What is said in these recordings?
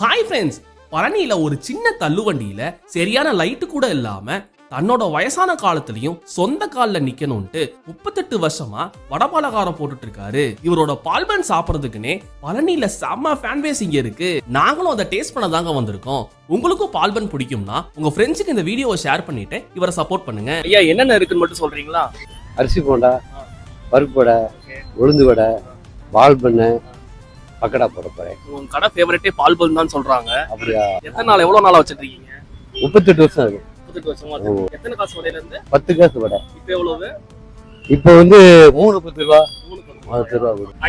Hi friends பழனியில ஒரு சின்ன தள்ளுவண்டியில சரியான லைட்டு கூட இல்லாம தன்னோட வயசான காலத்திலயும் சொந்த கால்ல நிக்கணும்ட்டு முப்பத்தெட்டு வருஷமா வடபாலகாரம் போட்டுட்டு இருக்காரு இவரோட பால்பன் சாப்பிடறதுக்குன்னே பழனியில செம்ம ஃபேன் பேஸ் இங்க இருக்கு. நாங்களும் அதை டேஸ்ட் பண்ண தாங்க வந்திருக்கோம். உங்களுக்கும் பால்பன் பிடிக்கும்னா உங்க ஃப்ரெண்ட்ஸுக்கு இந்த வீடியோவை ஷேர் பண்ணிட்டு இவரை சப்போர்ட் பண்ணுங்க. ஐயா என்னென்ன இருக்குன்னு மட்டும் சொல்றீங்களா? அரிசி போண்டா பருப்பு வடை உளுந்து வடை வால் பண்ணு பக்கடா போட போறேன். உங்க கடை ஃபேவரட்டே பால்பன் தான் சொல்றாங்க. அப்படியா? எத்தனை நாள் எவ்வளவு நாளா வச்சிட்டு இருக்கீங்க முப்பத்தெட்டு வருஷம் ஆகுது. முப்பத்தெட்டு வருஷமா வச்சிருக்கீங்க. எத்தனை காசு வரையில இருந்து பத்து காசு வடை. இப்ப எவ்வளவு? இப்போ வந்து மூணு பத்து ரூபா. மூணு பத்து. பத்து ரூபா கொடுக்கும்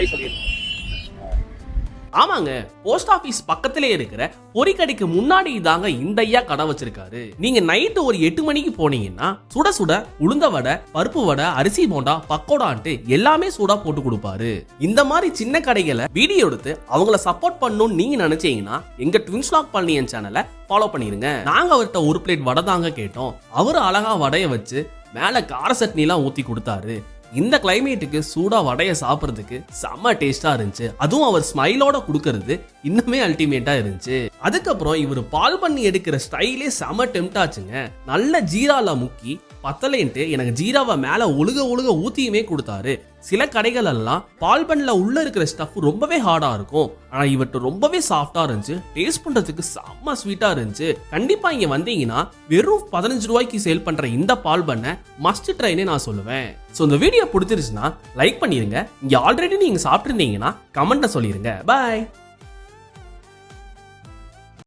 ஆமாங்க போஸ்ட் ஆபீஸ் பக்கத்திலே இருக்கிற பொறிக்கடைக்கு முன்னாடி தாங்க இந்த ஐயா கடை வச்சிருக்காரு. நீங்க நைட்டு ஒரு எட்டு மணிக்கு போனீங்கன்னா சுட சுட உளுந்த வடை பருப்பு வடை அரிசி போண்டா பக்கோடான்ட்டு எல்லாமே சூடா போட்டு கொடுப்பாரு. இந்த மாதிரி சின்ன கடைகளை வீடியோ எடுத்து அவங்கள சப்போர்ட் பண்ணணும்னு நீங்க நினைச்சீங்கன்னா எங்க ட்வின்ஸ் லாக் பண்ணியன் சேனலை ஃபாலோ பண்ணிருங்க. நாங்க அவர்கிட்ட ஒரு பிளேட் வடை தாங்க கேட்டோம். அவர் அழகா வடையை வச்சு மேல கார சட்னிலாம் ஊத்தி கொடுத்தாரு. இந்த கிளைமேட்டுக்கு சூடாக வடையை சாப்பிட்றதுக்கு செம்ம டேஸ்ட்டாக இருந்துச்சு. அதுவும் அவர் ஸ்மைலோட கொடுக்கறது இன்னுமே அல்டிமேட்டாக இருந்துச்சு. அதுக்கப்புறம் இவர் பால் பண்ணி எடுக்கிற ஸ்டைலே செம டெம்ட் ஆச்சுங்க. நல்ல ஜீரால முக்கி பத்தலைன்ட்டு எனக்கு ஜீராவை மேலே ஒழுக ஒழுக ஊற்றியுமே கொடுத்தாரு. சில கடைகள் எல்லாம் பால் பண்ணல உள்ள இருக்கிற ஸ்டஃப் ரொம்பவே ஹார்டா இருக்கும். ஆனா இவற்றை ரொம்பவே சாஃப்டா இருந்துச்சு. டேஸ்ட் பண்றதுக்கு செம்ம ஸ்வீட்டா இருந்துச்சு. கண்டிப்பா இங்க வந்தீங்கன்னா வெறும் பதினஞ்சு ரூபாய்க்கு சேல் பண்ற இந்த பால் பண்ண மஸ்ட் ட்ரைனே நான் சொல்லுவேன். ஸோ இந்த வீடியோ பிடிச்சிருச்சுன்னா லைக் பண்ணிருங்க. இங்க ஆல்ரெடி நீங்க சாப்பிட்டுருந்தீங்கன்னா கமெண்ட்டை சொல்லிருங்க. பாய்